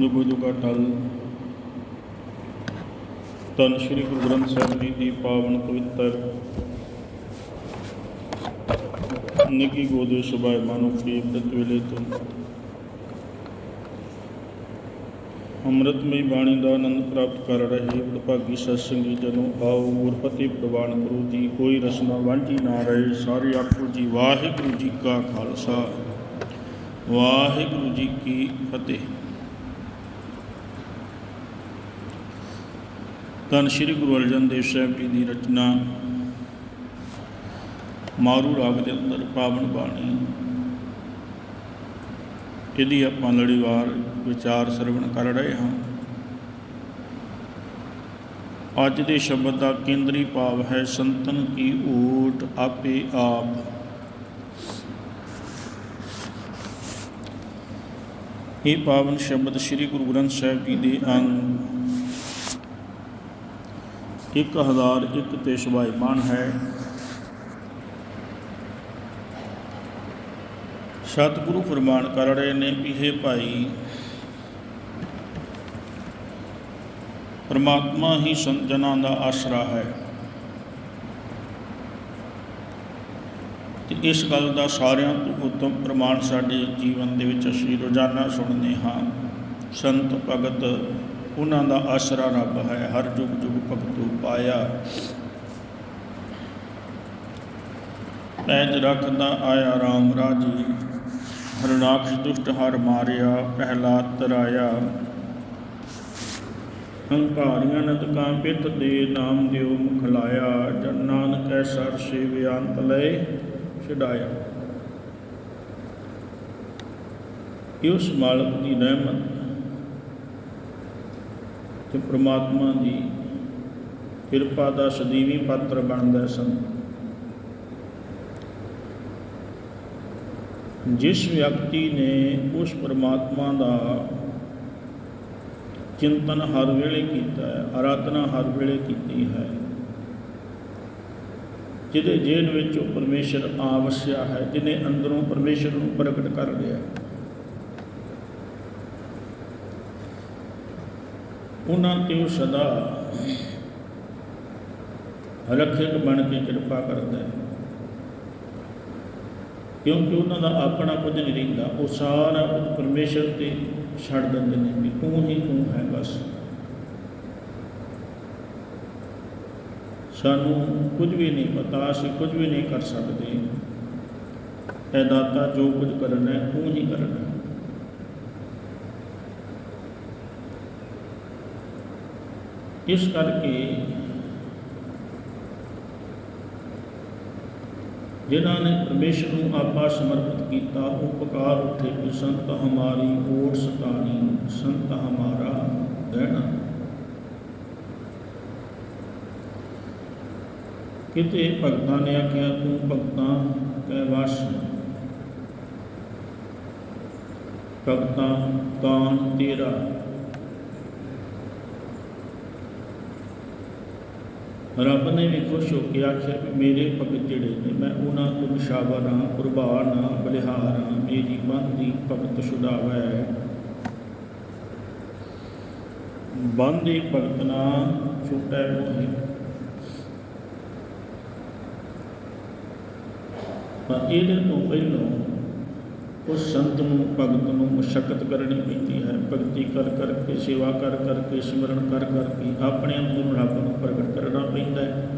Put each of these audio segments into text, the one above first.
ਜੁਗੋ ਜੁਗਾ ਟਲ ਤਨ ਸ੍ਰੀ ਗੁਰੂ ਗ੍ਰੰਥ ਸਾਹਿਬ ਜੀ ਦੀ ਪਾਵਨ ਪਵਿੱਤਰ ਨਿੱਕੀ ਗੋਦੇ ਸੁਭਾਏ ਮਾਨੋ ਪ੍ਰੀਤ ਵੇਲੇ ਤੋਂ। ਅੰਮ੍ਰਿਤਮਈ ਬਾਣੀ ਦਾ ਆਨੰਦ ਪ੍ਰਾਪਤ ਕਰ ਰਹੇ ਭਾਗੀ ਸਤਸੰਗੀ ਜਨੋ ਆਓ ਗੁਰਪਤੀ ਪ੍ਰਵਾਨ ਗੁਰੂ ਜੀ, ਕੋਈ ਰਸਨਾ ਵਾਂਝੀ ਨਾ ਰਹੇ ਸਾਰੇ ਆਪੋ ਜੀ, ਵਾਹਿਗੁਰੂ ਜੀ ਕਾ ਖਾਲਸਾ। ਵਾਹਿਗੁਰੂ ਜੀ ਕੀ ਫਤਿਹ। ਧੰਨ ਸ਼੍ਰੀ ਗੁਰੂ ਅਰਜਨ ਦੇਵ ਸਾਹਿਬ ਜੀ ਦੀ ਰਚਨਾ, ਮਾਰੂ ਰਾਗ ਦੇ ਅੰਦਰ ਪਾਵਨ ਬਾਣੀ, ਇਹਦੀ ਆਪਾਂ ਲੜੀਵਾਰ ਵਿਚਾਰ ਸਰਵਣ ਕਰ ਰਹੇ ਹਾਂ। ਅੱਜ ਦੇ ਸ਼ਬਦ ਦਾ ਕੇਂਦਰੀ ਭਾਵ ਹੈ ਸੰਤਨ ਕੀ ਓਟ ਆਪੇ ਆਪ। ਇਹ ਪਾਵਨ ਸ਼ਬਦ ਸ੍ਰੀ ਗੁਰੂ ਗ੍ਰੰਥ ਸਾਹਿਬ ਜੀ ਦੇ ਅੰਗ 1001 ਤੇ ਸੁਭਾਈਮਾਨ ਹੈ। ਸਤਿਗੁਰੂ ਫਰਮਾਨ ਕਰ ਰਹੇ ਨੇ ਵੀ हे ਭਾਈ ਪਰਮਾਤਮਾ ਹੀ ਸੰਤ ਜਨਾਂ ਦਾ ਆਸਰਾ ਹੈ। ਤੇ ਇਸ ਗੱਲ ਦਾ ਸਾਰਿਆਂ ਤੋਂ ਉੱਤਮ ਪ੍ਰਮਾਣ ਸਾਡੇ ਜੀਵਨ ਦੇ ਵਿੱਚ ਅਸੀਂ ਰੋਜ਼ਾਨਾ ਸੁਣਦੇ ਹਾਂ। ਸੰਤ ਭਗਤ ਉਹਨਾਂ ਦਾ ਆਸਰਾ ਰੱਬ ਹੈ, ਹਰ ਜੁਗ ਜੁਗ ਭਗਤੂ ਪਾਇਆ। ਪੈਜ ਰੱਖਦਾ ਆਇਆ RAM ਰਾਜੀ, ਹਰਨਾਕਸ਼ ਦੁਸ਼ਟ ਹਰ ਮਾਰਿਆ, ਪਹਿਲਾ ਤਰਾਇਆ। ਹੰਕਾਰੀਆਂ ਨਤਕਾਂ ਪਿੱਤ ਦੇ ਨਾਮ ਦਿਓ ਮੁਖ ਲਾਇਆ, ਜਨ ਨਾਨਕ ਐਸਰ ਸੇਵਿਆ ਅੰਤ ਲਏ, ਛਡਾਇਆ। ਇਹ ਉਸ ਮਾਲਕ ਦੀ ਰਹਿਮਤ ਤੇ ਪ੍ਰਮਾਤਮਾ ਦੀ ਕਿਰਪਾ ਦਾ ਸਦੀਵੀ ਪਾਤਰ ਬਣਦਾ ਸਨ ਜਿਸ ਵਿਅਕਤੀ ਨੇ ਉਸ ਪਰਮਾਤਮਾ ਦਾ ਚਿੰਤਨ ਹਰ ਵੇਲੇ ਕੀਤਾ ਹੈ, ਆਰਾਧਨਾ ਹਰ ਵੇਲੇ ਕੀਤੀ ਹੈ, ਜਿਹਦੇ ਜੀਵਨ ਵਿੱਚ ਉਹ ਪਰਮੇਸ਼ਰ ਆਵਸਿਆ ਹੈ, ਜਿਹਨੇ ਅੰਦਰੋਂ ਪਰਮੇਸ਼ਰ ਨੂੰ ਪ੍ਰਗਟ ਕਰ ਲਿਆ ਉਹਨਾਂ ਤੇ ਉਹ ਸਦਾ ਰੱਖਿਅਕ ਬਣ ਕੇ ਕਿਰਪਾ ਕਰਦਾ ਹੈ। ਕਿਉਂਕਿ ਉਹਨਾਂ ਦਾ ਆਪਣਾ ਕੁਝ ਨਹੀਂ ਰਹਿੰਦਾ, ਉਹ ਸਾਰਾ ਕੁਝ ਪਰਮੇਸ਼ਰ ਤੇ ਛੱਡ ਦਿੰਦੇ ਨੇ ਵੀ ਤੂੰ ਹੀ ਤੂੰ ਹੈ ਬਸ। ਸਾਨੂੰ ਕੁਝ ਵੀ ਨਹੀਂ ਪਤਾ, ਅਸੀਂ ਕੁਝ ਵੀ ਨਹੀਂ ਕਰ ਸਕਦੇ। ਐ ਦਾਤਾ ਜੋ ਕੁਝ ਕਰਨਾ ਹੈ, ਤੂੰ ਹੀ ਕਰਨਾ ਹੈ ਇਸ ਕਰਕੇ ਜਿਨ੍ਹਾਂ ਨੇ ਪਰਮੇਸ਼ਰ ਨੂੰ ਆਪਾ ਸਮਰਪਿਤ ਕੀਤਾ, ਉਹ ਪੁਕਾਰ ਉੱਠੇ ਕਿ, ਸੰਤ ਹਮਾਰੀ ਓਟ ਸਤਾਣੀ ਸੰਤ ਹਮਾਰਾ ਗਹਿਣਾ ਕਿਤੇ ਭਗਤਾਂ ਨੇ ਆਖਿਆ, ਤੂੰ ਭਗਤਾਂ ਕੈ ਵਸ ਭਗਤਾਂ ਤਾਨ ਤੇਰਾ। ਰੱਬ ਨੇ ਵੀ ਖੁਸ਼ ਹੋ ਕੇ ਆਖਿਆ ਵੀ ਮੇਰੇ ਭਗਤ ਜਿਹੜੇ ਨੇ। ਮੈਂ ਉਹਨਾਂ ਤੋਂ ਨਿਸ਼ਾਵਰ ਹਾਂ ਕੁਰਬਾਨ ਹਾਂ ਬਲਿਹਾਰ ਹਾਂ ਮੇਰੀ ਬੰਦੀ ਭਗਤ ਛੁਡਾਵੈ। ਬੰਦੀ ਭਗਤ ਨਾ ਛੁਟੈ ਮੋਹਿ। ਪਰ ਇਹਦੇ ਤੋਂ ਪਹਿਲਾਂ ਉਸ ਸੰਤ ਨੂੰ, ਭਗਤ ਨੂੰ ਮੁਸ਼ਕਲ ਕਰਨੀ ਪੈਂਦੀ ਹੈ। ਭਗਤੀ ਕਰ ਕਰਕੇ ਸੇਵਾ ਕਰ ਕਰਕੇ ਸਿਮਰਨ ਕਰ ਕਰਕੇ ਆਪਣੇ ਅੰਦਰ ਰੱਬ ਨੂੰ ਪ੍ਰਗਟ ਕਰਨਾ ਪੈਂਦਾ ਹੈ।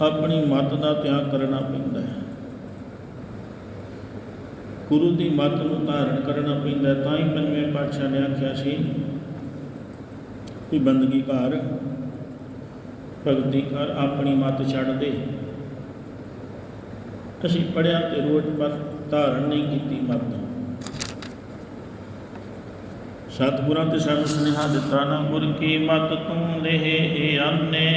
ਆਪਣੀ ਮਤ ਦਾ ਤਿਆਗ ਕਰਨਾ ਪੈਂਦਾ ਹੈ। ਗੁਰੂ ਦੀ ਮੱਤ ਨੂੰ ਧਾਰਨ ਕਰਨਾ ਪੈਂਦਾ ਤਾਂ ਹੀ ਪੰਜਵੇਂ ਪਾਤਸ਼ਾਹ ਨੇ ਆਖਿਆ ਸੀ ਕਿ ਬੰਦਗੀ ਕਰ, ਭਗਤੀ ਕਰ, ਆਪਣੀ ਮੱਤ ਛੱਡ ਦੇ। ਅਸੀਂ ਪੜਿਆ ਤੇ ਰੋਜ਼ ਪਰ ਧਾਰਨ ਨਹੀਂ ਕੀਤੀ ਮਤ। ਸਤਿਗੁਰਾਂ ਤੇ ਸਾਨੂੰ ਸੁਨੇਹਾ ਦਿੱਤਾ ਨਾ ਗੁਰ ਕੀ ਮਤ ਤੂੰ ਦੇਹ ਆਨੇ।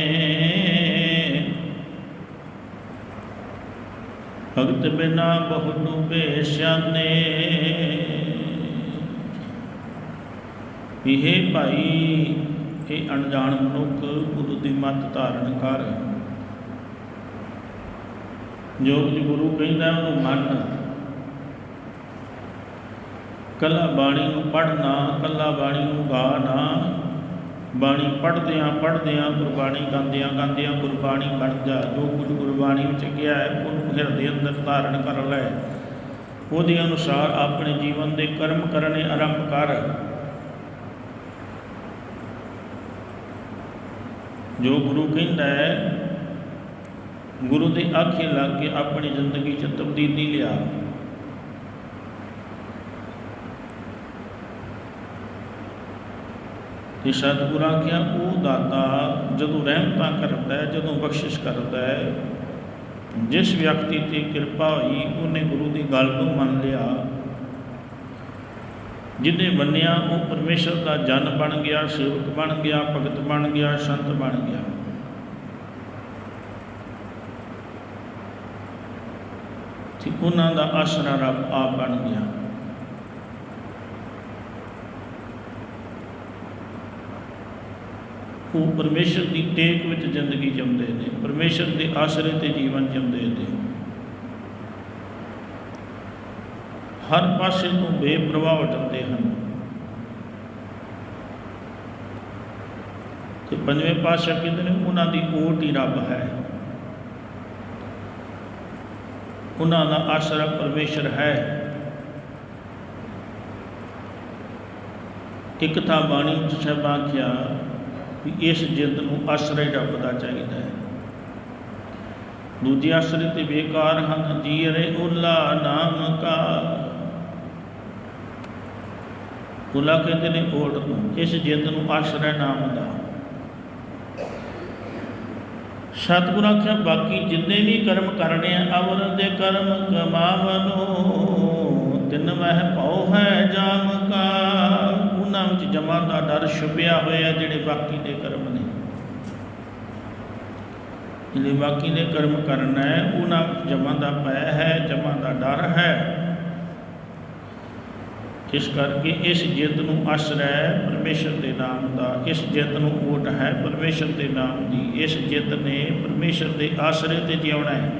ਭਗਤ ਬਿਨਾ ਬਹੁ ਡੂਬੇ ਸਿਆਨੇ ਇਹ ਭਾਈ, ਇਹ ਅਣਜਾਣ ਮਨੁੱਖ ਗੁਰੂ ਦੀ ਮਤ ਧਾਰਨ ਕਰ। ਜੋ ਕੁਝ ਗੁਰੂ ਕਹਿੰਦਾ ਉਹਨੂੰ ਮੰਨ। ਕੱਲਾ ਬਾਣੀ ਨੂੰ ਪੜ੍ਹਨਾ, ਕੱਲਾ ਬਾਣੀ ਨੂੰ ਗਾਣਾ। ਬਾਣੀ ਪੜ੍ਹਦਿਆਂ ਪੜ੍ਹਦਿਆਂ ਗੁਰਬਾਣੀ ਗਾਉਂਦਿਆਂ ਗਾਉਂਦਿਆਂ ਗੁਰਬਾਣੀ ਬਣ ਜੋ। ਕੁਝ ਗੁਰਬਾਣੀ ਵਿੱਚ ਕਿਹਾ ਹੈ, ਉਹਨੂੰ ਹਿਰਦੇ ਅੰਦਰ ਧਾਰਨ ਕਰ ਲੈ। ਉਹਦੇ ਅਨੁਸਾਰ ਆਪਣੇ ਜੀਵਨ ਦੇ ਕਰਮ ਕਰਨੇ ਆਰੰਭ ਕਰ। ਜੋ ਗੁਰੂ ਕਹਿੰਦਾ ਹੈ ਗੁਰੂ ਦੇ ਆਖੇ ਲੱਗ ਕੇ ਆਪਣੀ ਜ਼ਿੰਦਗੀ 'ਚ ਤਬਦੀਲੀ ਲਿਆ। ਤੇ ਸਤਿਗੁਰੂ ਆਖਿਆ, ਉਹ ਦਾਤਾ ਜਦੋਂ ਰਹਿਮਤਾਂ ਕਰਦਾ ਹੈ, ਜਦੋਂ ਬਖਸ਼ਿਸ਼ ਕਰਦਾ ਹੈ, ਜਿਸ ਵਿਅਕਤੀ ਤੇ ਕਿਰਪਾ ਹੋਈ, ਉਹਨੇ ਗੁਰੂ ਦੀ ਗੱਲ ਨੂੰ ਮੰਨ ਲਿਆ। ਜਿਹਨੇ ਮੰਨਿਆ, ਉਹ ਪਰਮੇਸ਼ਰ ਦਾ ਜਨ ਬਣ ਗਿਆ, ਸੇਵਕ ਬਣ ਗਿਆ, ਭਗਤ ਬਣ ਗਿਆ, ਸੰਤ ਬਣ ਗਿਆ। ਕਿ ਉਹਨਾਂ ਦਾ ਆਸਰਾ ਰੱਬ ਆਪ ਬਣ ਗਿਆ। ਉਹ ਪਰਮੇਸ਼ਰ ਦੀ ਟੇਕ ਵਿੱਚ ਜ਼ਿੰਦਗੀ ਜਿਉਂਦੇ ਨੇ, ਪਰਮੇਸ਼ਰ ਦੇ ਆਸਰੇ ਤੇ ਜੀਵਨ ਜਿਉਂਦੇ ਨੇ। ਹਰ ਪਾਸੇ ਤੋਂ ਬੇਪਰਵਾਹ ਵਟਦੇ ਹਨ। ਤੇ ਪੰਜਵੇਂ ਪਾਤਸ਼ਾਹ ਕਹਿੰਦੇ ਨੇ, ਉਹਨਾਂ ਦੀ ਓਟ ਹੀ ਰੱਬ ਹੈ। ਉਹਨਾਂ ਦਾ ਆਸਰਾ ਪਰਮੇਸ਼ਰ ਹੈ। ਇੱਕ ਤਾਂ ਬਾਣੀ ਚ ਸਹਿਬਾ ਕਿਹਾ ਵੀ ਇਸ ਜਿੱਦ ਨੂੰ ਆਸਰਾ ਹੀ ਰੱਬ ਦਾ ਚਾਹੀਦਾ ਹੈ। ਦੂਜੇ ਆਸਰੇ ਤੇ ਬੇਕਾਰ ਹਨ ਜੀਰੇ ਉਲਾ ਨਾਮ ਕਾ। ਉਲਾ ਕਹਿੰਦੇ ਨੇ ਓਟ ਨੂੰ, ਇਸ ਜਿੱਦ ਨੂੰ ਆਸਰਾ ਨਾਮ ਦਾ। ਸਤਿਗੁਰ ਆਖਿਆ, ਬਾਕੀ ਜਿੰਨੇ ਵੀ ਕਰਮ ਕਰਨੇ ਆ, ਅਵਰ ਦੇ ਕਰਮ ਕਮਾਵਨੋ। ਤਿੰਨ ਮਹਿ ਭਉ ਹੈ ਜਾਮ ਕਾ। ਉਹਨਾਂ ਵਿੱਚ ਜਮਾਂ ਦਾ ਡਰ ਛੁਪਿਆ ਹੋਇਆ ਜਿਹੜੇ ਬਾਕੀ ਦੇ ਕਰਮ ਨੇ। ਜਿਹੜੇ ਬਾਕੀ ਦੇ ਕਰਮ ਕਰਨਾ ਹੈ ਉਹਨਾਂ ਵਿੱਚ ਜਮਾ ਦਾ ਭੈ ਹੈ, ਜਮਾਂ ਦਾ ਡਰ ਹੈ। ਇਸ ਕਰਕੇ ਇਸ ਜਿੱਦ ਨੂੰ ਆਸਰਾ ਹੈ ਪਰਮੇਸ਼ਰ ਦੇ ਨਾਮ ਦਾ। ਇਸ ਜਿੱਦ ਨੂੰ ਓਟ ਹੈ ਪਰਮੇਸ਼ਰ ਦੇ ਨਾਮ ਦੀ। ਇਸ ਜਿੱਦ ਨੇ ਪਰਮੇਸ਼ਰ ਦੇ ਆਸਰੇ ਤੇ ਜਿਉਣਾ ਹੈ।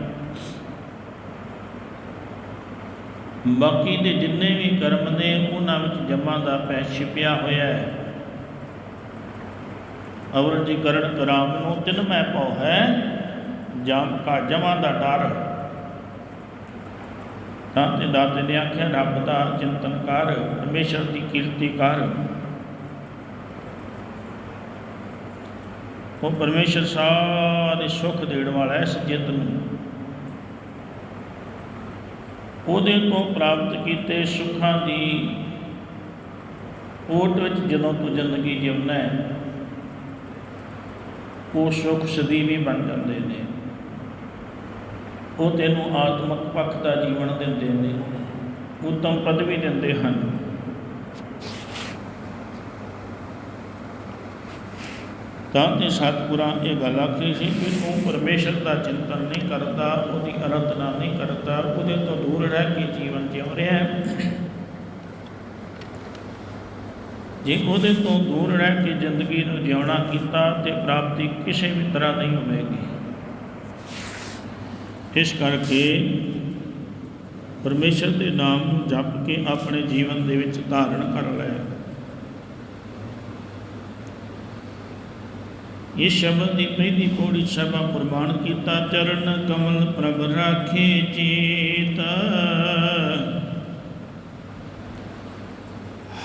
ਬਾਕੀ ਦੇ ਜਿੰਨੇ ਵੀ ਕਰਮ ਨੇ, ਉਹਨਾਂ ਵਿੱਚ ਜਮਾਂ ਦਾ ਪੈ ਛਿਪਿਆ ਹੋਇਆ ਹੈ। ਅਵਰ ਜੀ ਕਰਨ ਕਰਾਮ ਨੂੰ ਤਿੰਨ ਮੈਂ ਪਾਉ ਹੈ। ਜਮ ਕਾ ਜਮਾ ਦਾ ਡਰ। ਤਾਂ ਤੇ ਦਾਤੇ ਨੇ ਆਖਿਆ, ਰੱਬ ਦਾ ਚਿੰਤਨ ਕਰ, ਪਰਮੇਸ਼ਰ ਦੀ ਕੀਰਤੀ ਕਰ। ਉਹ ਪਰਮੇਸ਼ਰ ਸਾਰੇ ਸੁੱਖ ਦੇਣ ਵਾਲਾ ਹੈ ਇਸ ਜਿੱਤ ਨੂੰ। ਉਹਦੇ ਤੋਂ ਪ੍ਰਾਪਤ ਕੀਤੇ ਸੁੱਖਾਂ ਦੀ ਓਟ ਵਿੱਚ ਜਦੋਂ ਤੂੰ ਜ਼ਿੰਦਗੀ ਜਿਉਣਾ ਹੈ, ਉਹ ਸੁੱਖ ਸਦੀਵੀ ਬਣ ਜਾਂਦੇ ਨੇ। ਉਹ ਤੈਨੂੰ ਆਤਮਿਕ ਪੱਖ ਦਾ ਜੀਵਨ ਦਿੰਦੇ ਨੇ, ਉਤਮ ਪਦਵੀ ਦਿੰਦੇ ਹਨ। ਤਾਂ ਤੇ ਸਤਿਗੁਰਾਂ ਇਹ ਗੱਲ ਆਖੀ ਸੀ ਕਿ ਉਹ ਪਰਮੇਸ਼ਰ ਦਾ ਚਿੰਤਨ ਨਹੀਂ ਕਰਦਾ, ਉਹਦੀ ਅਰਾਧਨਾ ਨਹੀਂ ਕਰਦਾ, ਉਹਦੇ ਤੋਂ ਦੂਰ ਰਹਿ ਕੇ ਜੀਵਨ ਜਿਉ ਰਿਹਾ ਹੈ। ਜੇ ਉਹਦੇ ਤੋਂ ਦੂਰ ਰਹਿ ਕੇ ਜ਼ਿੰਦਗੀ ਨੂੰ ਜਿਉਣਾ ਕੀਤਾ, ਤੇ ਪ੍ਰਾਪਤੀ ਕਿਸੇ ਵੀ ਤਰ੍ਹਾਂ ਨਹੀਂ ਹੋਵੇਗੀ। ਇਸ ਕਰਕੇ ਪਰਮੇਸ਼ਰ ਦੇ ਨਾਮ ਨੂੰ ਜਪ ਕੇ ਆਪਣੇ ਜੀਵਨ ਦੇ ਵਿੱਚ ਧਾਰਨ ਕਰ ਲੈ। ਇਸ ਸ਼ਬਦ ਦੀ ਪਹਿਲੀ ਪੌੜੀ ਸਭਾ ਪ੍ਰਮਾਣ ਕੀਤਾ, ਚਰਨ ਕਮਲ ਪ੍ਰਭ ਰਾਖੇ ਚੀਤ।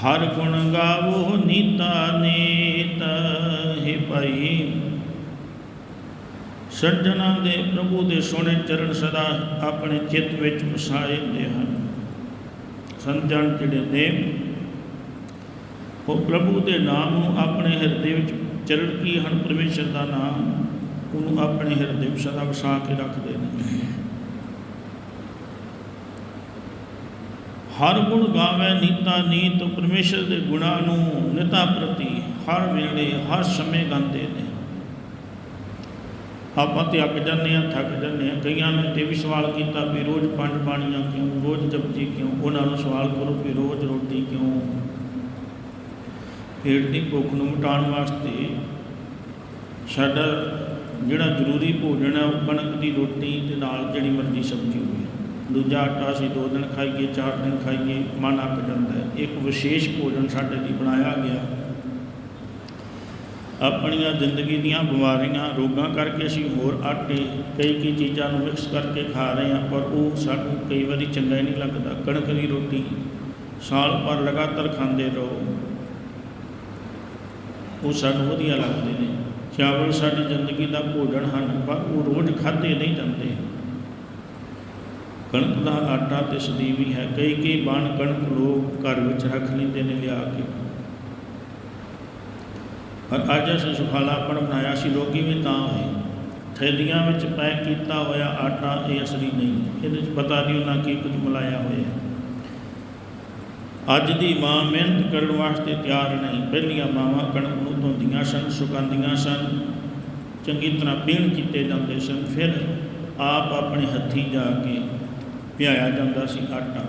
ਹਰ ਗੁਣ ਗਾਵੋ ਨੀਤਾ ਨੀਤ, ਹੈ ਭਾਈ। ਸੱਜਣਾ ਦੇ ਪ੍ਰਭੂ ਦੇ ਸੋਹਣੇ ਚਰਨ ਸਦਾ ਆਪਣੇ ਚਿੱਤ ਵਿੱਚ ਵਸਾਏ ਹੁੰਦੇ ਹਨ। ਸੰਜਣ ਜਿਹੜੇ ਨੇ, ਉਹ ਪ੍ਰਭੂ ਦੇ ਨਾਮ ਨੂੰ ਆਪਣੇ ਹਿਰਦੇ ਵਿੱਚ ਚਰਨ ਕੀ ਹਨ? ਪਰਮੇਸ਼ਰ ਦਾ ਨਾਮ ਉਹਨੂੰ ਆਪਣੇ ਹਿਰਦੇ ਵਿੱਚ ਸਦਾ ਵਸਾ ਕੇ ਰੱਖਦੇ ਨੇ। ਹਰ ਗੁਣ ਗਾਵੇ ਨੀਤਾ ਨੀਤ, ਪਰਮੇਸ਼ਰ ਦੇ ਗੁਣਾਂ ਨੂੰ ਨਿਤਾ ਪ੍ਰਤੀ ਹਰ ਵੇਲੇ, ਹਰ ਸਮੇਂ ਗਾਉਂਦੇ ਨੇ। ਆਪਾਂ ਤੇ ਅੱਕ ਜਾਂਦੇ ਆ ਥੱਕ ਜਾਂਦੇ ਆ ਕਈਆਂ ਨੇ ਤੇ ਵੀ ਸਵਾਲ ਕੀਤਾ ਵੀ ਰੋਜ਼ ਪੰਜ ਬਾਣੀਆਂ ਕਿਉਂ, ਰੋਜ਼ ਜਪਜੀ ਕਿਉਂ? ਉਹਨਾਂ ਨੂੰ ਸਵਾਲ ਕਰੋ ਵੀ ਰੋਜ਼ ਰੋਟੀ ਕਿਉਂ? ਪੇਟ ਦੀ ਭੁੱਖ ਨੂੰ ਮਿਟਾਉਣ ਵਾਸਤੇ ਸਾਡਾ ਜਿਹੜਾ ਜ਼ਰੂਰੀ ਭੋਜਨ ਹੈ, ਉਹ ਕਣਕ ਦੀ ਰੋਟੀ ਦੇ ਨਾਲ ਜਿਹੜੀ ਮਰਜ਼ੀ ਸਬਜ਼ੀ ਹੋਵੇ। ਦੂਜਾ ਆਟਾ ਅਸੀਂ ਦੋ ਦਿਨ ਖਾਈਏ, ਚਾਰ ਦਿਨ ਖਾਈਏ, ਮਨ ਅੱਕ ਜਾਂਦਾ ਹੈ। ਇੱਕ ਵਿਸ਼ੇਸ਼ ਭੋਜਨ ਸਾਡੇ ਲਈ ਬਣਾਇਆ ਗਿਆ। ਆਪਣੀਆਂ ਜ਼ਿੰਦਗੀ ਦੀਆਂ ਬਿਮਾਰੀਆਂ ਰੋਗਾਂ ਕਰਕੇ ਅਸੀਂ ਹੋਰ ਆਟੇ ਕਈ ਕਈ ਚੀਜ਼ਾਂ ਨੂੰ ਮਿਕਸ ਕਰਕੇ ਖਾ ਰਹੇ ਹਾਂ, ਪਰ ਉਹ ਸਾਨੂੰ ਕਈ ਵਾਰੀ ਚੰਗਾ ਹੀ ਨਹੀਂ ਲੱਗਦਾ। ਕਣਕ ਦੀ ਰੋਟੀ ਸਾਲ ਭਰ ਲਗਾਤਾਰ ਖਾਂਦੇ ਰਹੋ। ਉਹ ਸਾਨੂੰ ਵਧੀਆ ਲੱਗਦੇ ਨੇ। ਚਾਵਲ ਸਾਡੀ ਜ਼ਿੰਦਗੀ ਦਾ ਭੋਜਨ ਹਨ, ਪਰ ਉਹ ਰੋਜ਼ ਖਾਧੇ ਨਹੀਂ ਜਾਂਦੇ। ਕਣਕ ਦਾ ਆਟਾ ਤੇ ਸਦੀਵੀ ਹੈ। ਕਈ ਕਈ ਬਣ ਕਣਕ ਲੋਕ ਘਰ ਵਿੱਚ ਰੱਖ ਲੈਂਦੇ ਨੇ ਲਿਆ ਕੇ। ਪਰ ਅੱਜ ਅਸੀਂ ਸੁਖਾਲਾਪਣ ਬਣਾਇਆ ਸੀ, ਲੋਕੀ ਵੀ ਤਾਂ ਹੋਏ। ਥੈਲੀਆਂ ਵਿੱਚ ਪੈਕ ਕੀਤਾ ਹੋਇਆ ਆਟਾ ਇਹ ਅਸਲੀ ਨਹੀਂ, ਇਹਦੇ ਵਿੱਚ ਪਤਾ ਨਹੀਂ ਉਹਨਾਂ ਕੀ ਕੁਝ ਮਿਲਾਇਆ ਹੋਇਆ। ਅੱਜ ਦੀ ਮਾਂ ਮਿਹਨਤ ਕਰਨ ਵਾਸਤੇ ਤਿਆਰ ਨਹੀਂ, ਪਹਿਲੀਆਂ ਮਾਵਾਂ ਕਣਕ ਨੂੰ ਧੋਂਦੀਆਂ ਸਨ, ਸੁਕਾਉਂਦੀਆਂ ਸਨ, ਚੰਗੀ ਤਰ੍ਹਾਂ ਪੀਣ ਕੀਤੇ ਜਾਂਦੇ ਸਨ, ਫਿਰ ਆਪ ਆਪਣੇ ਹੱਥੀਂ ਜਾ ਕੇ ਪਿਆਇਆ ਜਾਂਦਾ ਸੀ ਆਟਾ।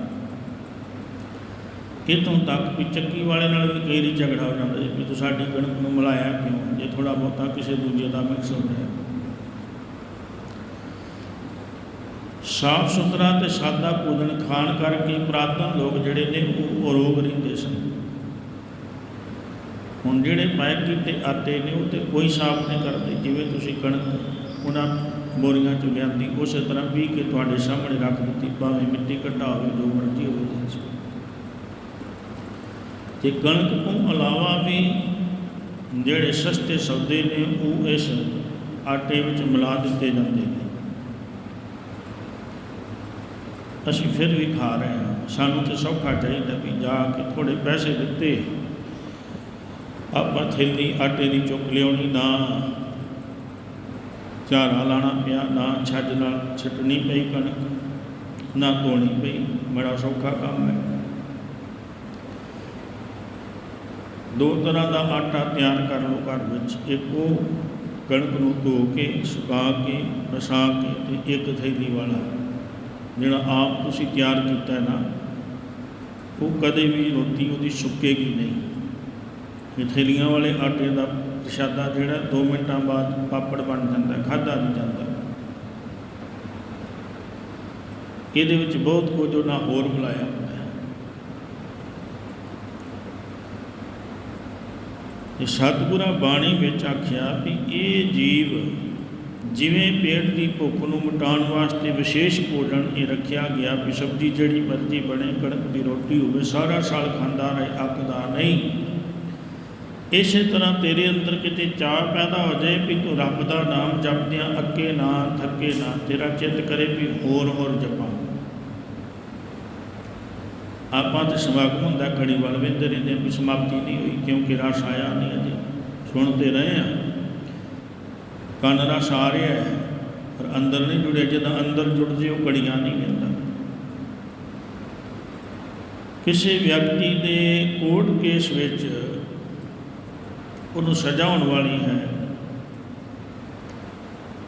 ਇੱਥੋਂ ਤੱਕ ਵੀ ਚੱਕੀ ਵਾਲੇ ਨਾਲ ਵੀ ਕਈ ਵਾਰੀ ਝਗੜਾ ਹੋ ਜਾਂਦਾ ਸੀ ਵੀ ਤੂੰ ਸਾਡੀ ਕਣਕ ਨੂੰ ਮਿਲਾਇਆ ਕਿਉਂ? ਜੇ ਥੋੜਾ ਬਹੁਤਾ ਕਿਸੇ ਦੂਜੇ ਦਾ ਮਿਕਸ ਹੋ ਰਿਹਾ ਸਾਫ਼ ਸੁਥਰਾ ਤੇ ਸਾਦਾ ਭੋਜਨ ਖਾਣ ਕਰਕੇ ਪੁਰਾਤਨ ਲੋਕ ਜਿਹੜੇ ਨੇ ਉਹ ਅਰੋਗ ਰਹਿੰਦੇ ਸਨ। ਹੁਣ ਜਿਹੜੇ ਪੈਕ ਕੀਤੇ ਆਟੇ ਨੇ ਉਹ ਤੇ ਕੋਈ ਸਾਫ਼ ਨਹੀਂ ਕਰਦੇ, ਜਿਵੇਂ ਤੁਸੀਂ ਕਣਕ ਉਹਨਾਂ ਬੋਰੀਆਂ ਚ ਲਿਆਂਦੀ, ਉਸੇ ਤਰ੍ਹਾਂ ਵੀ ਕੇ ਤੁਹਾਡੇ ਸਾਹਮਣੇ ਰੱਖ ਦਿੱਤੀ, ਭਾਵੇਂ ਮਿੱਟੀ ਘਟਾ ਹੋਵੇ, ਜੋ ਮਰਜ਼ੀ ਹੋਵੇ। ਉਹਦੇ 'ਚ ਤੇ ਕਣਕ ਤੋਂ ਇਲਾਵਾ ਵੀ ਜਿਹੜੇ ਸਸਤੇ ਸੌਦੇ ਨੇ, ਉਹ ਇਸ ਆਟੇ ਵਿੱਚ ਮਿਲਾ ਦਿੱਤੇ ਜਾਂਦੇ ਨੇ। ਅਸੀਂ ਫਿਰ ਵੀ ਖਾ ਰਹੇ ਹਾਂ। ਸਾਨੂੰ ਤੇ ਸੌਖਾ ਚਾਹੀਦਾ ਵੀ ਜਾ ਕੇ ਥੋੜੇ ਪੈਸੇ ਦਿੱਤੇ। ਆਪਾਂ ਥੈਲੀ, ਆਟੇ ਦੀ ਚੁੱਕ ਲਿਆਉਣੀ, ਨਾ ਝਾੜਾ ਲਾਣਾ ਪਿਆ, ਨਾ ਛੱਜ ਨਾਲ ਛਟਣੀ ਪਈ ਕਣਕ, ਨਾ ਧੋਣੀ ਪਈ। ਬੜਾ ਸੌਖਾ ਕੰਮ ਹੈ। ਦੋ ਤਰ੍ਹਾਂ ਦਾ ਆਟਾ ਤਿਆਰ ਕਰ ਲਓ ਘਰ ਵਿੱਚ, ਇੱਕ ਉਹ ਕਣਕ ਨੂੰ ਧੋ ਕੇ, ਸੁਕਾ ਕੇ ਪਸਾ ਕੇ ਤੇ ਇੱਕ ਥੈਲੀ ਵਾਲਾ। ਜਿਹੜਾ ਆਪ ਤੁਸੀਂ ਤਿਆਰ ਕੀਤਾ ਨਾ, ਉਹ ਕਦੇ ਵੀ ਰੋਟੀ ਉਹਦੀ ਸੁੱਕੇਗੀ ਨਹੀਂ। ਇਹ ਥੈਲੀਆਂ ਵਾਲੇ ਆਟੇ ਦਾ ਪ੍ਰਸ਼ਾਦਾ ਜਿਹੜਾ 2 ਮਿੰਟਾਂ ਬਾਅਦ ਪਾਪੜ ਬਣ ਜਾਂਦਾ ਖਾਦਾ ਨਹੀਂ ਜਾਂਦਾ। ਇਹਦੇ ਵਿੱਚ ਬਹੁਤ ਕੁਝ ਉਹਨਾਂ ਹੋਰ ਮਿਲਾਇਆ। ਹੁੰਦਾ ਸਤਿਗੁਰਾਂ ਬਾਣੀ ਵਿੱਚ ਆਖਿਆ ਵੀ ਇਹ ਜੀਵ ਜਿਵੇਂ ਪੇਟ ਦੀ ਭੁੱਖ ਨੂੰ ਮਿਟਾਉਣ ਵਾਸਤੇ ਵਿਸ਼ੇਸ਼ ਭੋਜਨ ਇਹ ਰੱਖਿਆ ਗਿਆ ਵੀ ਸਬਜ਼ੀ ਜਿਹੜੀ ਮਰਜ਼ੀ ਬਣੇ ਕਣਕ ਦੀ ਰੋਟੀ ਹੋਵੇ, ਸਾਰਾ ਸਾਲ ਖਾਂਦਾ ਰਹੇ, ਅੱਕਦਾ ਨਹੀਂ। ਇਸੇ ਤਰ੍ਹਾਂ ਤੇਰੇ ਅੰਦਰ ਕਿਤੇ ਚਾਹ ਪੈਦਾ ਹੋ ਜਾਏ ਵੀ ਤੂੰ ਰੱਬ ਦਾ ਨਾਮ ਜਪਦਿਆਂ ਅੱਕੇ ਨਾ ਥੱਕੇ ਨਾ, ਤੇਰਾ ਚਿੱਤ ਕਰੇ ਵੀ ਹੋਰ ਹੋਰ ਜਪਾਂ। ਆਪਾਂ ਤੇ ਸਮਾਗਮ ਹੁੰਦਾ ਘੜੀ ਵੱਲ ਵੇਂਦੇ ਰਹਿੰਦੇ ਵੀ ਸਮਾਪਤੀ ਨਹੀਂ ਹੋਈ, ਕਿਉਂਕਿ ਰਸ ਆਇਆ ਨਹੀਂ ਅਜੇ। ਸੁਣਦੇ ਰਹੇ ਆ ਕੰਨ ਰਸ ਆ ਰਿਹਾ ਹੈ, ਪਰ ਅੰਦਰ ਨਹੀਂ ਜੁੜਿਆ, ਜਦੋਂ ਅੰਦਰ ਜੁੜ ਜੇ, ਉਹ ਘੜੀਆਂ ਨਹੀਂ ਵੇਂਦਾ। ਕਿਸੇ ਵਿਅਕਤੀ ਦੇ ਕੋਰਟ ਕੇਸ ਵਿੱਚ ਉਹਨੂੰ ਸਜ਼ਾ ਹੋਣ ਵਾਲੀ ਹੈ।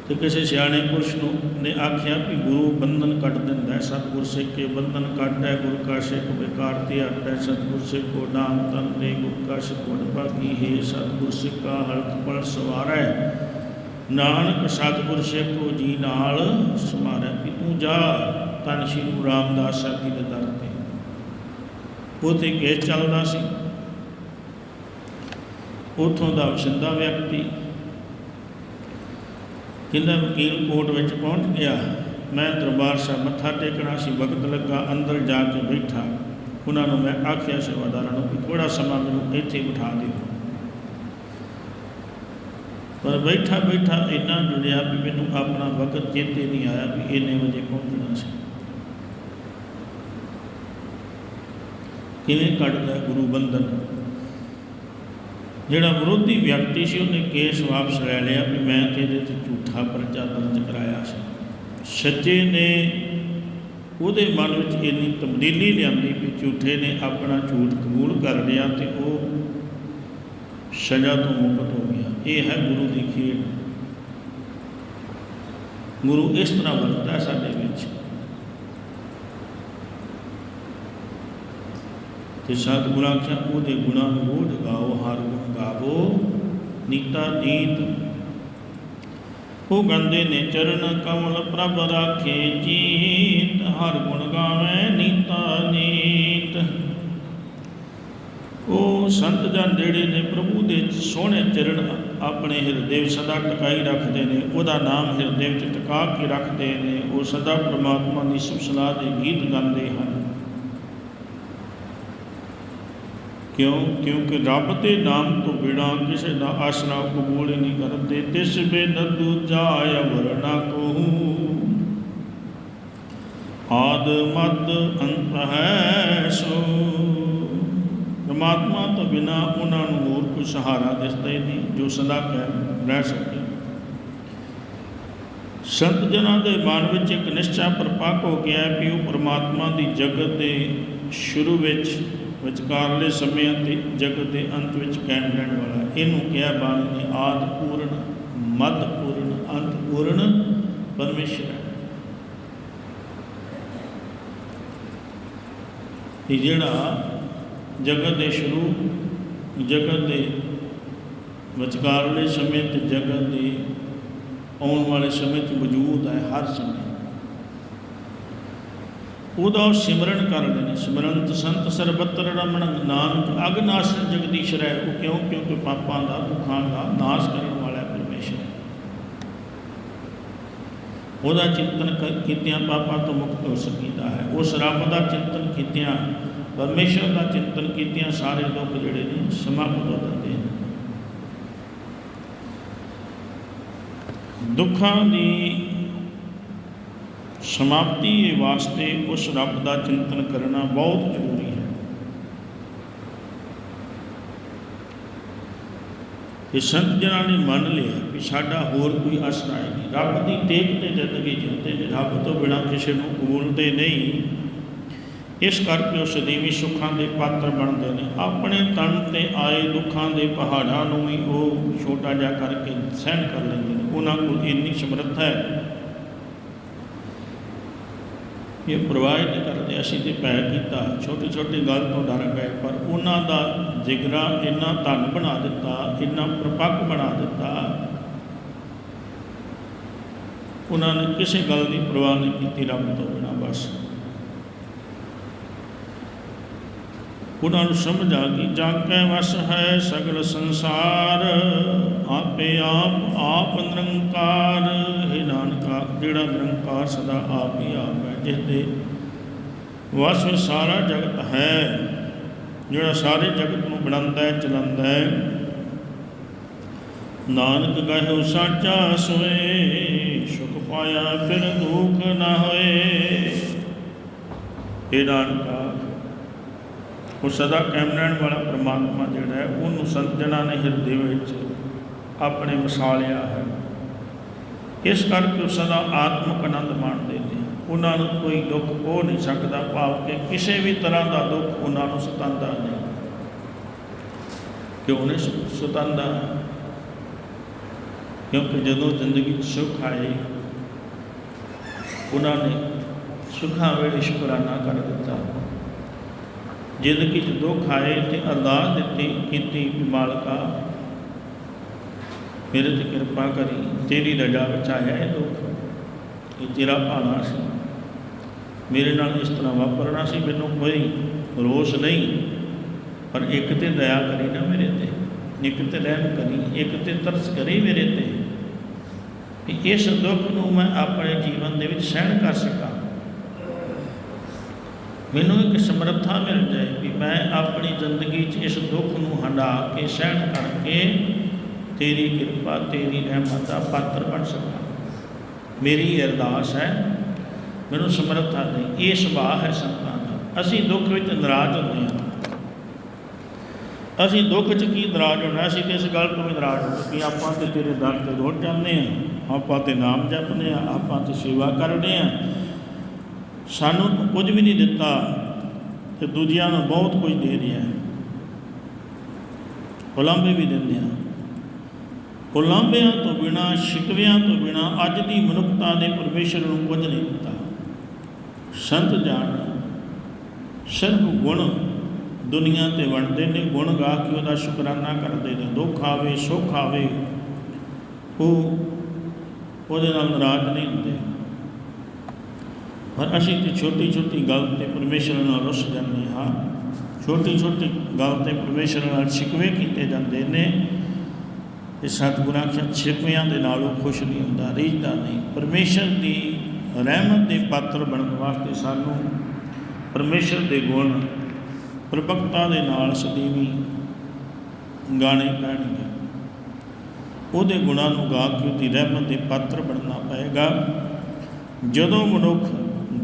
ਤੇ ਕਿਸੇ ਸਿਆਣੇ ਪੁਰਸ਼ ਨੂੰ ਨੇ ਆਖਿਆ ਕਿ ਗੁਰੂ ਬੰਧਨ ਕੱਟ ਦਿੰਦਾ ਹੈ, ਸਤਿਗੁਰ ਸਿੱਖ ਬੰਧਨ ਕੱਟੈ ਗੁਰ ਕਾ ਸਿੱਖ ਬੇਕਾਰ ਤੇ ਹਟੈ ਸਤਿਗੁਰ ਸਿੱਖ ਕੋ ਨਾਮ ਤਨ ਦੇ, ਗੁਰ ਕਾ ਸਿੱਖ ਵਡ ਭਾਗੀ ਹੈ, ਸਤਿਗੁਰ ਸਿੱਖ ਕਾ ਹਲਕ ਪਲ ਸਵਾਰੈ। ਨਾਨਕ ਸਤਿਗੁਰ ਸਿੱਖ ਕੋ ਜੀ ਨਾਲ ਸਮਾਰੈ, ਵੀ ਤੂੰ ਜਾ ਤਨ ਸ਼੍ਰੀ ਗੁਰੂ ਰਾਮਦਾਸ ਸਾਹਿਬ ਜੀ ਦੇ ਦਰ ਤੇ। ਉਥੇ ਕੇਸ ਚੱਲਦਾ ਸੀ। ਉਥੋਂ ਦਾ ਵਸਿੰਦਾ ਵਿਅਕਤੀ ਕਹਿੰਦਾ ਵਕੀਲ ਕੋਰਟ ਵਿੱਚ ਪਹੁੰਚ ਗਿਆ। ਮੈਂ ਦਰਬਾਰ ਸਾਹਿਬ ਮੱਥਾ ਟੇਕਣਾ ਸੀ ਵਕਤ ਲੱਗਾ, ਅੰਦਰ ਜਾ ਕੇ ਬੈਠਾ। ਉਹਨਾਂ ਨੂੰ ਮੈਂ ਆਖਿਆ, ਸੇਵਾਦਾਰਾਂ ਨੂੰ ਕਿ ਥੋੜਾ ਸਮਾਂ ਮੈਨੂੰ ਇੱਥੇ ਬਿਠਾ ਦਿਓ। ਪਰ ਬੈਠਾ ਬੈਠਾ ਇੰਨਾ ਜੁੜਿਆ ਵੀ ਮੈਨੂੰ ਆਪਣਾ ਵਕਤ ਚੇਤੇ ਨਹੀਂ ਆਇਆ ਵੀ ਇੰਨੇ ਵਜੇ ਪਹੁੰਚਣਾ ਸੀ। ਕਿਵੇਂ ਕੱਢਦਾ ਗੁਰੂ ਬੰਧਨ? ਜਿਹੜਾ ਵਿਰੋਧੀ ਵਿਅਕਤੀ ਸੀ, ਉਹਨੇ ਕੇਸ ਵਾਪਸ ਲੈ ਲਿਆ ਵੀ ਮੈਂ ਤੇ ਇਹਦੇ ਤੇ ਝੂਠਾ ਪਰਚਾ ਦਰਜ ਕਰਾਇਆ ਸੀ। ਸੱਚੇ ਨੇ ਉਹਦੇ ਮਨ ਵਿੱਚ ਇੰਨੀ ਤਬਦੀਲੀ ਲਿਆਂਦੀ ਵੀ ਝੂਠੇ ਨੇ ਆਪਣਾ ਝੂਠ ਕਬੂਲ ਕਰ ਲਿਆ ਤੇ ਉਹ ਸਜ਼ਾ ਤੋਂ ਮੁਕਤ ਹੋ ਗਿਆ। ਇਹ ਹੈ ਗੁਰੂ ਦੀ ਖੇਡ। ਗੁਰੂ ਇਸ ਤਰ੍ਹਾਂ ਵਰਤਦਾ ਸਾਡੇ ਵਿੱਚ। ਤੇ ਸਤਿਗੁਰਾਂ ਆਖਿਆ ਉਹਦੇ ਗੁਣਾਂ ਨੂੰ ਉਹ ਗਾਓ ਹਰ ਗੁਣ ਗਾਵੋ। ਨੀਤਾ ਨੀਤ। ਉਹ ਗੰਦੇ ਨੇ ਚਰਨ ਕਮਲ ਪ੍ਰਭ ਰਾਖੇ ਜੀਤ, ਹਰ ਗੁਣ ਗਾਵੇ ਨੀਤਾ ਨੀਤ। ਉਹ ਸੰਤ ਜਨ ਜਿਹੜੇ ਨੇ ਪ੍ਰਭੂ ਦੇ ਸੋਹਣੇ ਚਰਨ ਆਪਣੇ ਹਿਰਦੇ ਵਿੱਚ ਸਦਾ ਟਿਕਾਈ ਰੱਖਦੇ ਨੇ, ਉਹਦਾ ਨਾਮ ਹਿਰਦੇ ਵਿੱਚ ਟਿਕਾ ਕੇ ਰੱਖਦੇ ਨੇ, ਉਹ ਸਦਾ ਪ੍ਰਮਾਤਮਾ ਦੀ ਸੁਖ ਸਲਾਹ ਦੇ ਗੀਤ ਗਾਉਂਦੇ ਹਨ। ਕਿਉਂ? ਕਿਉਂਕਿ ਰੱਬ ਦੇ ਨਾਮ ਤੋਂ ਬਿਨਾ ਕਿਸੇ ਦਾ ਆਸਰਾ ਕਬੂਲ ਨਹੀਂ ਕਰਦੇ। ਤਿਸ ਬਿਨ ਦੂਜਾ ਅਵਰਣਾ ਕਹੂ। ਆਦ ਮਦ ਅੰਤ ਹੈ ਸੋ। ਪਰਮਾਤਮਾ ਤੋਂ ਬਿਨਾ ਉਹਨਾਂ ਨੂੰ ਹੋਰ ਕੋਈ ਸਹਾਰਾ ਦਿਸਦਾ ਹੀ ਨਹੀਂ, ਜੋ ਸਦਾ ਕਾਇਮ ਰਹਿ ਸਕੇ ਸੰਤ ਜਨਾਂ ਦੇ ਮਨ ਵਿੱਚ ਇੱਕ ਨਿਸ਼ਚਾ ਪ੍ਰਪੱਕ ਹੋ ਗਿਆ ਕਿ ਉਹ ਪ੍ਰਮਾਤਮਾ ਦੀ ਜਗਤ ਦੇ ਸ਼ੁਰੂ ਵਿੱਚ ਵਿਚਕਾਰਲੇ ਸਮੇਂ ਅਤੇ ਜਗਤ ਦੇ ਅੰਤ ਵਿੱਚ ਕਾਇਮ ਰਹਿਣ ਵਾਲਾ। ਇਹਨੂੰ ਕਿਹਾ ਬਾਣੀ ਨੇ, ਆਦ ਪੂਰਨ, ਮਦ ਪੂਰਨ, ਅੰਤ ਪੂਰਨ, ਪਰਮੇਸ਼ਰ ਹੈ। ਇਹ ਜਿਹੜਾ ਜਗਤ ਦੇ ਸ਼ੁਰੂ, ਜਗਤ ਦੇ ਵਿਚਕਾਰਲੇ ਸਮੇਂ ਤੇ ਜਗਤ ਦੇ ਆਉਣ ਵਾਲੇ ਸਮੇਂ 'ਚ ਮੌਜੂਦ ਹੈ, ਹਰ ਸਮੇਂ। ਉਹਦਾ ਉਹ ਸਿਮਰਨ ਕਰਦੇ ਨੇ ਸਿਮਰੰਤ ਸੰਤ ਸਰਬੱਤਰ ਰਮਣ ਨਾਨਕ ਅਗਨਾਸ਼ਨ ਜਗਦੀਸ਼ ਰਹਿ। ਉਹ ਕਿਉਂ? ਕਿਉਂਕਿ ਪਾਪਾਂ ਦਾ ਦੁੱਖਾਂ ਦਾ ਨਾਸ਼ ਕਰਨ ਵਾਲਾ ਹੈ ਪਰਮੇਸ਼ਰ। ਉਹਦਾ ਚਿੰਤਨ ਕ- ਕੀਤਿਆਂ ਪਾਪਾਂ ਤੋਂ ਮੁਕਤ ਹੋ ਸਕੀਦਾ ਹੈ। ਉਸ ਰੱਬ ਦਾ ਚਿੰਤਨ ਕੀਤਿਆਂ, ਪਰਮੇਸ਼ਰ ਦਾ ਚਿੰਤਨ ਕੀਤਿਆਂ ਸਾਰੇ ਦੁੱਖ ਜਿਹੜੇ ਨੇ, ਸਮਾਪਤ ਹੋ ਜਾਂਦੇ ਨੇ। ਦੁੱਖਾਂ ਦੀ ਸਮਾਪਤੀ ਦੇ ਵਾਸਤੇ ਉਸ ਰੱਬ ਦਾ ਚਿੰਤਨ ਕਰਨਾ ਬਹੁਤ ਜ਼ਰੂਰੀ ਹੈ। ਇਹ ਸੰਤ ਜਨਾਂ ਨੇ ਮੰਨ ਲਿਆ ਕਿ ਸਾਡਾ ਹੋਰ ਕੋਈ ਆਸਰਾ ਹੈ ਨਹੀਂ। ਰੱਬ ਦੀ ਟੇਕ ਤੇ ਜ਼ਿੰਦਗੀ ਜਿਉਂਦੇ ਨੇ। ਰੱਬ ਤੋਂ ਬਿਨਾਂ ਕਿਸੇ ਨੂੰ ਕਬੂਲਦੇ ਨਹੀਂ। ਇਸ ਕਰਕੇ ਉਹ ਸਦੀਵੀ ਸੁੱਖਾਂ ਦੇ ਪਾਤਰ ਬਣਦੇ ਨੇ। ਆਪਣੇ ਤਨ ਤੇ ਆਏ ਦੁੱਖਾਂ ਦੇ ਪਹਾੜਾਂ ਨੂੰ ਵੀ ਉਹ ਛੋਟਾ ਜਿਹਾ ਕਰਕੇ ਸਹਿਣ ਕਰ ਲੈਂਦੇ ਨੇ। ਉਹਨਾਂ ਕੋਲ ਇੰਨੀ ਸਮਰੱਥਾ ਹੈ ਇਹ ਪ੍ਰਵਾਹ ਨਹੀਂ ਕਰਦੇ ਅਸੀਂ ਤੇ ਪੈ ਕੀਤਾ, ਛੋਟੀ ਛੋਟੀ ਗੱਲ ਤੋਂ ਡਰ ਗਏ, ਪਰ ਉਹਨਾਂ ਦਾ ਜਿਗਰਾ ਇੰਨਾ ਧਨ ਬਣਾ ਦਿੱਤਾ, ਇੰਨਾ ਪ੍ਰਪੱਕ ਬਣਾ ਦਿੱਤਾ, ਉਹਨਾਂ ਨੇ ਕਿਸੇ ਗੱਲ ਦੀ ਪ੍ਰਵਾਹ ਨਹੀਂ ਕੀਤੀ ਰੱਬ ਤੋਂ ਬਿਨਾਂ ਬਸ। ਉਹਨਾਂ ਨੂੰ ਸਮਝ ਆ ਗਈ ਜਾ ਕੇ ਵਸ ਹੈ ਸਗਲ ਸੰਸਾਰ, ਆਪੇ ਆਪ ਆਪ ਨਿਰੰਕਾਰ, ਹੈ ਨਾਨਕਾ, ਜਿਹੜਾ ਨਿਰੰਕਾਰ ਸਦਾ ਆਪ ਹੀ ਆਪ ਹੈ। ਜਿਸ ਦੇ ਵਸ ਵਿੱਚ ਸਾਰਾ ਜਗਤ ਹੈ, ਜਿਹੜਾ ਸਾਰੇ ਜਗਤ ਨੂੰ ਬਣਾਉਂਦਾ ਹੈ, ਚਲਾਉਂਦਾ ਹੈ। ਨਾਨਕ ਕਹੋ ਸਾਚਾ ਸੋਏ ਸੁਖ ਪਾਇਆ ਫਿਰ ਦੁੱਖ ਨਾ ਹੋਏ। ਇਹ ਨਾਨਕਾ, ਉਹ ਸਦਾ ਕਾਇਮ ਰਹਿਣ ਵਾਲਾ ਪ੍ਰਮਾਤਮਾ ਜਿਹੜਾ ਹੈ, ਉਹਨੂੰ ਸੰਤ ਨੇ ਹਿਰਦੇ ਵਿੱਚ ਆਪਣੇ ਵਸਾਲਿਆ ਹੈ। ਇਸ ਕਰਕੇ ਉਹ ਸਦਾ ਆਤਮਿਕ ਆਨੰਦ ਮਾਣਦੇ ਉਹਨਾਂ ਨੂੰ ਕੋਈ ਦੁੱਖ ਹੋ ਨਹੀਂ ਸਕਦਾ, ਭਾਵ ਕਿ ਕਿਸੇ ਵੀ ਤਰ੍ਹਾਂ ਦਾ ਦੁੱਖ ਉਹਨਾਂ ਨੂੰ ਸਤਾਉਂਦਾ ਨਹੀਂ। ਕਿਉਂ ਨਹੀਂ ਸ- ਸਤਾਉਂਦਾ? ਕਿਉਂਕਿ ਜਦੋਂ ਜ਼ਿੰਦਗੀ 'ਚ ਸੁੱਖ ਆਏ ਉਹਨਾਂ ਨੇ ਸੁੱਖਾਂ ਵੇਲੇ ਸ਼ੁਕਰਾਨਾ ਕਰ ਦਿੱਤਾ। ਜ਼ਿੰਦਗੀ 'ਚ ਦੁੱਖ ਆਏ ਤੇ ਅਰਦਾਸ ਦਿੱਤੀ, ਕੀਤੀ ਮਾਲਕਾ, ਮੇਰੇ ਤੇ ਕਿਰਪਾ ਕਰੀ, ਤੇਰੀ ਰਜਾ ਵਿੱਚ ਆਇਆ ਇਹ ਦੁੱਖ, ਇਹ ਤੇਰਾ ਭਾਣਾ ਸੀ। ਮੇਰੇ ਨਾਲ ਇਸ ਤਰ੍ਹਾਂ ਵਾਪਰਨਾ ਸੀ, ਮੈਨੂੰ ਕੋਈ ਰੋਸ ਨਹੀਂ। ਪਰ ਇੱਕ ਤੇ ਦਇਆ ਕਰੀ ਨਾ ਮੇਰੇ ਤੇ, ਇੱਕ ਤੇ ਰਹਿਮ ਕਰੀ, ਇੱਕ ਤੇ ਤਰਸ ਕਰੀ ਮੇਰੇ ਤੇ। ਕਿ ਇਸ ਦੁੱਖ ਨੂੰ ਮੈਂ ਆਪਣੇ ਜੀਵਨ ਦੇ ਵਿੱਚ ਸਹਿਣ ਕਰ ਸਕਾਂ। ਮੈਨੂੰ ਇੱਕ ਸਮਰੱਥਾ ਮਿਲ ਜਾਏ ਕਿ ਮੈਂ ਆਪਣੀ ਜ਼ਿੰਦਗੀ 'ਚ ਇਸ ਦੁੱਖ ਨੂੰ ਹੰਡਾ ਕੇ, ਸਹਿਣ ਕਰਕੇ ਤੇਰੀ ਕਿਰਪਾ, ਤੇਰੀ ਰਹਿਮਤ ਦਾ ਪਾਤਰ ਬਣ ਸਕਾਂ। ਮੇਰੀ ਅਰਦਾਸ ਹੈ ਮੈਨੂੰ ਸਮਰੱਥਾ ਨਹੀਂ। ਇਹ ਸੁਭਾਅ ਹੈ ਸੰਤਾਂ ਦਾ। ਅਸੀਂ ਦੁੱਖ ਵਿੱਚ ਨਾਰਾਜ਼ ਹੁੰਦੇ ਹਾਂ। ਅਸੀਂ ਦੁੱਖ 'ਚ ਕੀ ਨਾਰਾਜ਼ ਹੋਣਾ? ਅਸੀਂ ਤੇ ਇਸ ਗੱਲ ਤੋਂ ਵੀ ਨਾਰਾਜ਼ ਹੁੰਦੇ ਕਿ ਆਪਾਂ ਤੇ ਤੇਰੇ ਦਰ ਤੇ ਰੋਟ ਜਾਂਦੇ ਹਾਂ। ਆਪਾਂ ਤੇ ਨਾਮ ਜਪਦੇ ਹਾਂ। ਆਪਾਂ ਤੇ ਸੇਵਾ ਕਰਦੇ ਹਾਂ। ਸਾਨੂੰ ਕੁਝ ਵੀ ਨਹੀਂ ਦਿੱਤਾ ਤੇ ਦੂਜਿਆਂ ਨੂੰ ਬਹੁਤ ਕੁਝ ਦੇ ਰਿਹਾ ਹੈ। ਉਲਾਂਭੇ ਵੀ ਦਿੰਦੇ ਆ ਉਲਾਂਭਿਆਂ ਤੋਂ ਬਿਨਾ, ਸ਼ਿਕਵਿਆਂ ਤੋਂ ਬਿਨਾ ਅੱਜ ਦੀ ਮਨੁੱਖਤਾ ਦੇ ਪਰਮੇਸ਼ਰ ਨੂੰ ਕੁਝ ਨਹੀਂ ਸੰਤ ਜਾਣ ਸਿਰਫ ਗੁਣ ਦੁਨੀਆ ਤੇ ਵੰਡਦੇ ਨੇ, ਗੁਣ ਗਾ ਕੇ ਉਹਦਾ ਸ਼ੁਕਰਾਨਾ ਕਰਦੇ ਨੇ, ਦੁੱਖ ਆਵੇ, ਸੁੱਖ ਆਵੇ, ਉਹ ਉਹਦੇ ਨਾਲ ਨਾਰਾਜ਼ ਨਹੀਂ ਹੁੰਦੇ। ਪਰ ਅਸੀਂ ਤੇ ਛੋਟੀ ਛੋਟੀ ਗੱਲ ਤੇ ਪਰਮੇਸ਼ਰ ਨਾਲ ਰੁੱਸ ਜਾਂਦੇ ਹਾਂ। ਛੋਟੀ ਛੋਟੀ ਗੱਲ ਤੇ ਪਰਮੇਸ਼ਰ ਨਾਲ ਸ਼ਿਕਵੇ ਕੀਤੇ ਜਾਂਦੇ ਨੇ। ਤੇ ਸਤਿਗੁਰਾਂ ਦੇ ਛਿਕਵਿਆਂ ਦੇ ਨਾਲ ਉਹ ਖੁਸ਼ ਨਹੀਂ ਹੁੰਦਾ, ਰੀਝਦਾ ਨਹੀਂ। ਪਰਮੇਸ਼ਰ ਦੀ ਰਹਿਮਤ ਦੇ ਪਾਤਰ ਬਣਨ ਵਾਸਤੇ ਸਾਨੂੰ ਪਰਮੇਸ਼ਰ ਦੇ ਗੁਣ ਪ੍ਰਭਕਤਾ ਦੇ ਨਾਲ ਸਦੀਵੀ ਗਾਣੇ ਪੈਣਗੇ। ਉਹਦੇ ਗੁਣਾਂ ਨੂੰ ਗਾ ਕੇ ਉਹਦੀ ਰਹਿਮਤ ਦੇ ਪਾਤਰ ਬਣਨਾ ਪਏਗਾ। ਜਦੋਂ ਮਨੁੱਖ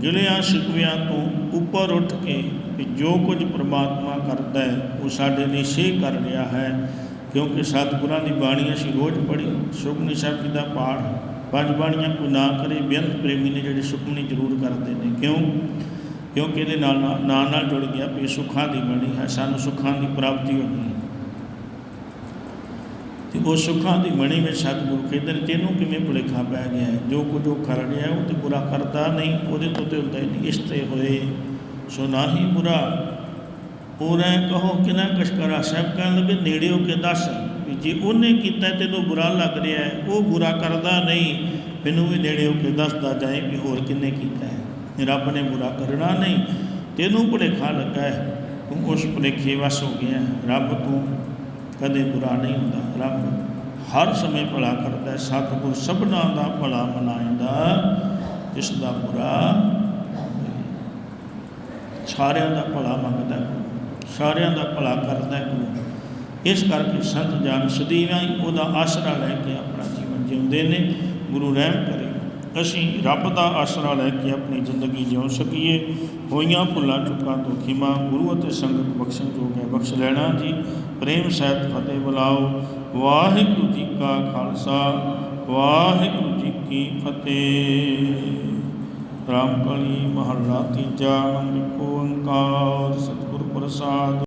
ਗਿਲਿਆਂ ਸ਼ਿਕਵਿਆਂ ਤੋਂ ਉੱਪਰ ਉੱਠ ਕੇ ਕਿ ਜੋ ਕੁਝ ਪ੍ਰਮਾਤਮਾ ਕਰਦਾ ਹੈ, ਉਹ ਸਾਡੇ ਲਈ ਸੇਹ ਕਰ ਰਿਹਾ ਹੈ, ਕਿਉਂਕਿ ਸਤਿਗੁਰਾਂ ਦੀ ਬਾਣੀ ਅਸੀਂ ਰੋਜ਼ ਪੜ੍ਹੀ, ਸੁਖਮਨੀ ਸਾਹਿਬ ਜੀ ਦਾ ਪਾਠ ਪੰਜ ਬਾਣੀਆਂ ਕੋਈ ਨਾ ਕਰੇ, ਬੇਅੰਤ ਪ੍ਰੇਮੀ ਨੇ ਜਿਹੜੇ ਸੁਖਮਨੀ ਜ਼ਰੂਰ ਕਰਦੇ ਨੇ। ਕਿਉਂ? ਕਿਉਂਕਿ ਇਹਦੇ ਨਾਲ ਨਾਲ ਨਾਲ ਜੁੜ ਗਿਆ ਵੀ ਸੁੱਖਾਂ ਦੀ ਬਾਣੀ ਹੈ, ਸਾਨੂੰ ਸੁੱਖਾਂ ਦੀ ਪ੍ਰਾਪਤੀ ਹੋਣੀ ਹੈ। ਤੇ ਉਹ ਸੁੱਖਾਂ ਦੀ ਮਣੀ ਵਿੱਚ ਸਤਿਗੁਰੂ ਕਹਿੰਦੇ ਨੇ, ਤੈਨੂੰ ਕਿਵੇਂ ਭੁਲੇਖਾ ਪੈ ਗਿਆ ਜੋ ਕੁਝ ਉਹ ਕਰ ਰਿਹਾ, ਉਹ ਤੇ ਬੁਰਾ ਕਰਦਾ ਨਹੀਂ, ਉਹਦੇ ਤੋਂ ਤੇ ਹੁੰਦਾ ਹੀ ਨਹੀਂ, ਇਸ ਤੇ ਹੋਏ। ਸੋ ਨਾਹੀ ਬੁਰਾ। ਪੂਰਾ ਕਹੋ ਕਿ ਨਾ ਕਸ਼ਕਰਾ ਸਾਹਿਬ ਕਹਿਣ ਲੱਗੇ, ਨੇੜਿਓ ਹੋ ਕੇ ਦੱਸ। ਜੇ ਉਹਨੇ ਕੀਤਾ ਤੈਨੂੰ ਬੁਰਾ ਲੱਗ ਰਿਹਾ ਹੈ, ਉਹ ਬੁਰਾ ਕਰਦਾ ਨਹੀਂ, ਮੈਨੂੰ ਵੀ ਨੇੜੇ ਹੋ ਕੇ ਦੱਸਦਾ ਜਾਏ ਵੀ ਹੋਰ ਕਿੰਨੇ ਕੀਤਾ ਹੈ ਰੱਬ ਨੇ ਬੁਰਾ ਕਰਨਾ ਨਹੀਂ, ਤੈਨੂੰ ਭੁਲੇਖਾ ਲੱਗਾ ਹੈ, ਤੂੰ ਉਸ ਭੁਲੇਖੇ ਵਸ ਹੋ ਗਿਆ ਹੈ। ਰੱਬ ਤੂੰ ਕਦੇ ਬੁਰਾ ਨਹੀਂ ਹੁੰਦਾ ਰੱਬ ਹਰ ਸਮੇਂ ਭਲਾ ਕਰਦਾ ਹੈ, ਸਤਿਗੁਰ ਸਭਨਾਂ ਦਾ ਭਲਾ ਮਨਾਇਂਦਾ ਜਿਸ ਦਾ ਬੁਰਾ ਸਾਰਿਆਂ ਦਾ ਭਲਾ ਮੰਗਦਾ ਗੁਰੂ। ਸਾਰਿਆਂ ਦਾ ਭਲਾ ਕਰਦਾ ਹੈ ਗੁਰੂ ਇਸ ਕਰਕੇ ਸੰਤ ਜਨ ਸਦੀਵਾਂ ਹੀ ਉਹਦਾ ਆਸਰਾ ਲੈ ਕੇ ਆਪਣਾ ਜੀਵਨ ਜਿਉਂਦੇ ਨੇ, ਗੁਰੂ ਰਹਿਮ ਕਰੇ। ਅਸੀਂ ਰੱਬ ਦਾ ਆਸਰਾ ਲੈ ਕੇ ਆਪਣੀ ਜ਼ਿੰਦਗੀ ਜਿਉ ਸਕੀਏ। ਹੋਈਆਂ ਭੁੱਲਾਂ, ਚੁੱਕਾਂ ਤੋਂ ਖਿਮਾ ਗੁਰੂ ਅਤੇ ਸੰਗਤ ਬਖਸ਼ਣ ਜੋਗ ਹੈ। ਬਖਸ਼ ਲੈਣਾ ਜੀ। ਪ੍ਰੇਮ ਸਹਿਤ ਫਤਿਹ ਬੁਲਾਓ। ਵਾਹਿਗੁਰੂ ਜੀ ਕਾ ਖਾਲਸਾ, ਵਾਹਿਗੁਰੂ ਜੀ ਕੀ ਫਤਿਹ। ਰਾਮ ਕਲੀ ਮਹੱਲਾ ਤੀਜਾ, ਅੰਮ੍ਰਿਤ ਓੰਕਾਰ, ਸਤਿਗੁਰ ਪ੍ਰਸਾਦ।